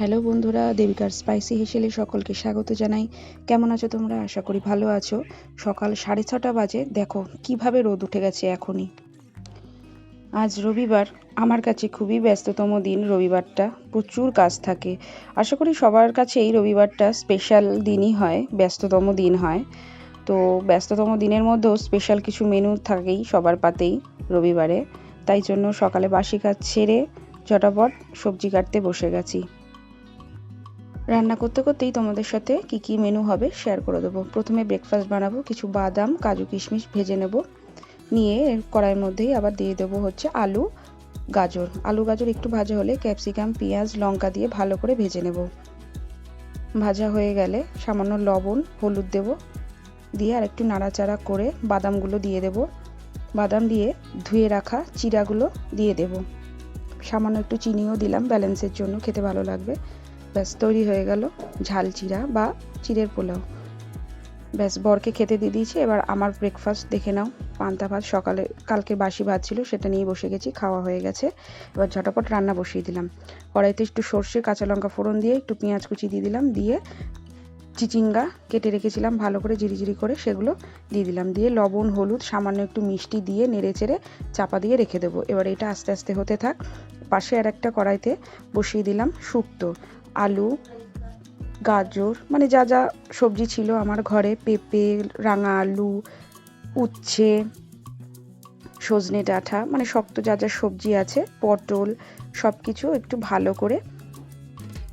Hello বন্ধুরা, দেবিকার spicy হেসেলে সকলকে স্বাগত জানাই। কেমন আছো তোমরা? আশা করি ভালো আছো। সকাল সাড়ে ছটা বাজে। দেখো, কীভাবে রোদ উঠে গেছে এখনই। আজ রবিবার, আমার কাছে খুবই ব্যস্ততম দিন রবিবারটা। প্রচুর কাজ থাকে। আশা করি সবার কাছেই রবিবারটা স্পেশাল দিনই হয়, ব্যস্ততম দিন হয়। তো ব্যস্ততম দিনের মধ্যেও স্পেশাল কিছু মেনু থাকেই সবার পাতেই রবিবারে। তাই জন্য সকালে বাসি কাজ ছেড়ে চটাপট সবজি কাটতে বসে গেছি। রান্না করতে করতেই তোমাদের সাথে কি কি মেনু হবে শেয়ার করে দেবো। প্রথমে ব্রেকফাস্ট বানাবো, কিছু বাদাম, কাজু কিশমিশ ভেজে নেব। নিয়ে কড়াইয়ের মধ্যেই আবার দিয়ে দেবো হচ্ছে আলু, গাজর। আলু, গাজর একটু ভাজা হলে ক্যাপসিকাম পেঁয়াজ, লঙ্কা দিয়ে ভালো করে ভেজে নেব। ভাজা হয়ে গেলে সামান্য লবণ, হলুদ দেব। দিয়ে আর একটু নাড়াচাড়া করে বাদামগুলো দিয়ে দেব। বাদাম দিয়ে ধুয়ে রাখা চিরাগুলো দিয়ে দেব। সামান্য একটু চিনিও দিলাম ব্যালেন্সের জন্য খেতে ভালো লাগবে। ব্যাস, তৈরি হয়ে গেল ঝাল চিরা বা চিড়ের পোলাও। ব্যাস, বরকে খেতে দিয়ে দিয়েছি। এবার আমার ব্রেকফাস্ট দেখে নাও। পান্তা ভাত, সকালে, কালকে বাসি ভাত ছিল, সেটা নিয়ে বসে গেছি, খাওয়া হয়ে গেছে। এবার ঝটাপট রান্না বসিয়ে দিলাম। কড়াইতে একটু সর্ষে, কাঁচা লঙ্কা ফোড়ন দিয়ে একটু পেঁয়াজ কুচি দিয়ে দিলাম, দিয়ে চিচিঙ্গা কেটে রেখেছিলাম, ভালো করে জিরি করে সেগুলো দিয়ে দিলাম। দিয়ে লবণ, হলুদ, সামান্য একটু মিষ্টি দিয়ে নেড়ে চেড়ে চাপা দিয়ে রেখে দেবো। এবার এটা আস্তে আস্তে হতে থাক। পাশে আর একটা কড়াইতে বসিয়ে দিলাম শুক্তো। আলু, গাজর মানে যা যা সবজি ছিল আমার ঘরে, পেঁপে, রাঙা আলু, উচ্ছে, সজনে ডাঁটা মানে শক্ত যা যা সবজি আছে, পটল সব কিছু একটু ভালো করে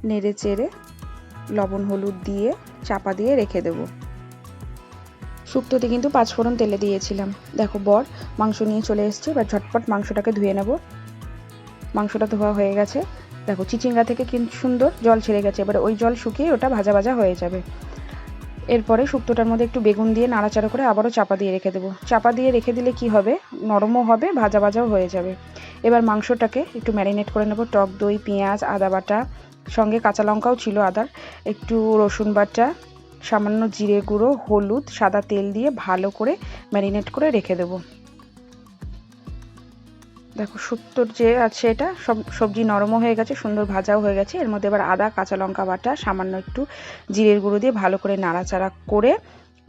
নেড়ে চেড়ে লবণ, হলুদ দিয়ে চাপা দিয়ে রেখে দেবো। শুক্তোতে কিন্তু পাঁচফোড়ন তেলে দিয়েছিলাম। দেখো বর মাংস নিয়ে চলে এসছে, এবার ঝটপট মাংসটাকে ধুয়ে নেব। মাংসটা ধোয়া হয়ে গেছে। দেখো, চিচিঙ্গা থেকে কিন্তু সুন্দর জল ছেড়ে গেছে। এবারে ওই জল শুকিয়ে ওটা ভাজা ভাজা হয়ে যাবে। এরপরে শুক্তোটার মধ্যে একটু বেগুন দিয়ে নাড়াচাড়া করে আবারও চাপা দিয়ে রেখে দেবো। চাপা দিয়ে রেখে দিলে কি হবে? নরমও হবে, ভাজা ভাজাও হয়ে যাবে। এবার মাংসটাকে একটু ম্যারিনেট করে নেব। টক দই, পেঁয়াজ, আদা বাটা, সঙ্গে কাঁচা লঙ্কাও ছিল আদার। একটু রসুন বাটা, সামান্য জিরে গুঁড়ো, হলুদ, সাদা তেল দিয়ে ভালো করে ম্যারিনেট করে রেখে দেবো। দেখো শুক্তোর যে আছে এটা, সব সবজি নরমও হয়ে গেছে, সুন্দর ভাজাও হয়ে গেছে। এর মধ্যে এবার আদা, কাঁচা লঙ্কা বাটা, সামান্য একটু জিরের গুঁড়ো দিয়ে ভালো করে নাড়াচাড়া করে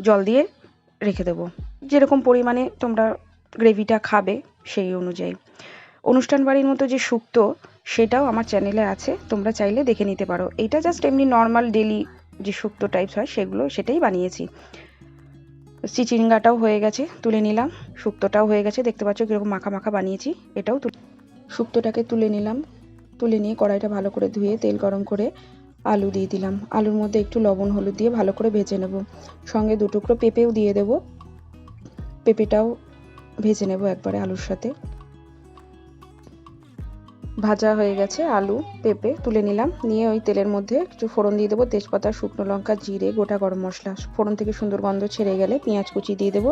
জল দিয়ে রেখে দেবো। যেরকম পরিমাণে তোমরা গ্রেভিটা খাবে সেই অনুযায়ী। অনুষ্ঠান বাড়ির মতো যে শুক্তো সেটাও আমার চ্যানেলে আছে, তোমরা চাইলে দেখে নিতে পারো। এটা জাস্ট এমনি নর্মাল ডেলি যে শুক্তো টাইপস হয়, সেগুলো, সেটাই বানিয়েছি। চিচিঙ্গাটাও হয়ে গেছে, তুলে নিলাম। শুক্তোটাও হয়ে গেছে, দেখতে পাচ্ছ কীরকম মাখা মাখা বানিয়েছি, এটাও শুক্তোটাকে তুলে নিলাম। তুলে নিয়ে কড়াইটা ভালো করে ধুয়ে, তেল গরম করে আলু দিয়ে দিলাম। আলুর মধ্যে একটু লবণ, হলুদ দিয়ে ভালো করে ভেজে নেব। সঙ্গে দুটুকরো পেঁপেও দিয়ে দেব। পেঁপেটাও ভেজে নেব একবারে আলুর সাথে। ভাজা হয়ে গেছে, আলু, পেঁপে তুলে নিলাম। নিয়ে ওই তেলের মধ্যে কিছু ফোড়ন দিয়ে দেবো, তেজপাতা, শুকনো লঙ্কা, জিরে, গোটা গরম মশলা। ফোড়ন থেকে সুন্দর গন্ধ ছেড়ে গেলে পেঁয়াজ কুচি দিয়ে দেবো।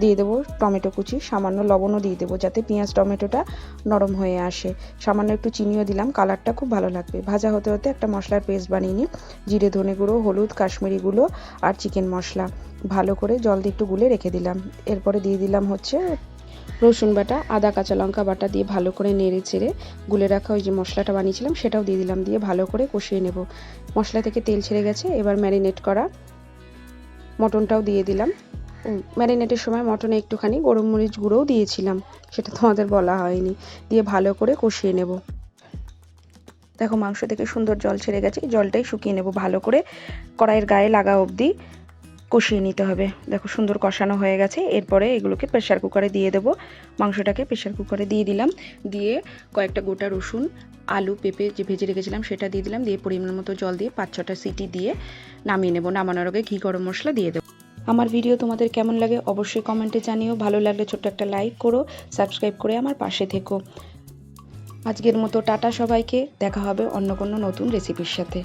দিয়ে দেবো টমেটো কুচি, সামান্য লবণও দিয়ে দেবো যাতে পেঁয়াজ, টমেটোটা নরম হয়ে আসে। সামান্য একটু চিনিও দিলাম, কালারটা খুব ভালো লাগবে। ভাজা হতে হতে একটা মশলার পেস্ট বানিয়ে নিই, জিরে, ধনে গুঁড়ো, হলুদ, কাশ্মীরি গুঁড়ো আর চিকেন মশলা। ভালো করে জল দিয়ে একটু গুলে রেখে দিলাম। এরপরে দিয়ে দিলাম হচ্ছে রসুন বাটা, আদা, কাঁচা লঙ্কা বাটা দিয়ে ভালো করে নেড়ে চেড়ে গুলে রাখা ওই যে মশলাটা বানিয়েছিলাম, সেটাও দিয়ে দিলাম, দিয়ে ভালো করে কষিয়ে নেব। মশলা থেকে তেল ছেড়ে গেছে, এবার ম্যারিনেট করা মটনটাও দিয়ে দিলাম। ম্যারিনেটের সময় মটনে একটুখানি গরম মরিচ গুঁড়োও দিয়েছিলাম, সেটা তোমাদের বলা হয়নি, দিয়ে ভালো করে কষিয়ে নেব। দেখো মাংস থেকে সুন্দর জল ছেড়ে গেছে জলটাই শুকিয়ে নেব ভালো করে, কড়াইয়ের গায়ে লাগা অবধি। কষিয়ে নিতে হবে। দেখো সুন্দর কষানো হয়ে গেছে। এরপরে এগুলোকে প্রেশার কুকারে দিয়ে দেবো। মাংসটাকে প্রেশার কুকারে দিয়ে দিলাম। দিয়ে কয়েকটা গোটা রসুন, আলু, পেঁপে যে ভেজে রেখেছিলাম সেটা দিয়ে দিলাম। দিয়ে পরিমাণ মতো জল দিয়ে পাঁচ ছটা সিটি দিয়ে নামিয়ে নেব। নামানোর আগে ঘি গরম মশলা দিয়ে দেবো। আমার ভিডিও তোমাদের কেমন লাগে অবশ্যই কমেন্টে জানিও। ভালো লাগলে ছোট্ট একটা লাইক করো সাবস্ক্রাইব করে আমার পাশে থেকো। আজকের মতো টাটা সবাইকে। দেখা হবে অন্য কোনো নতুন রেসিপির সাথে।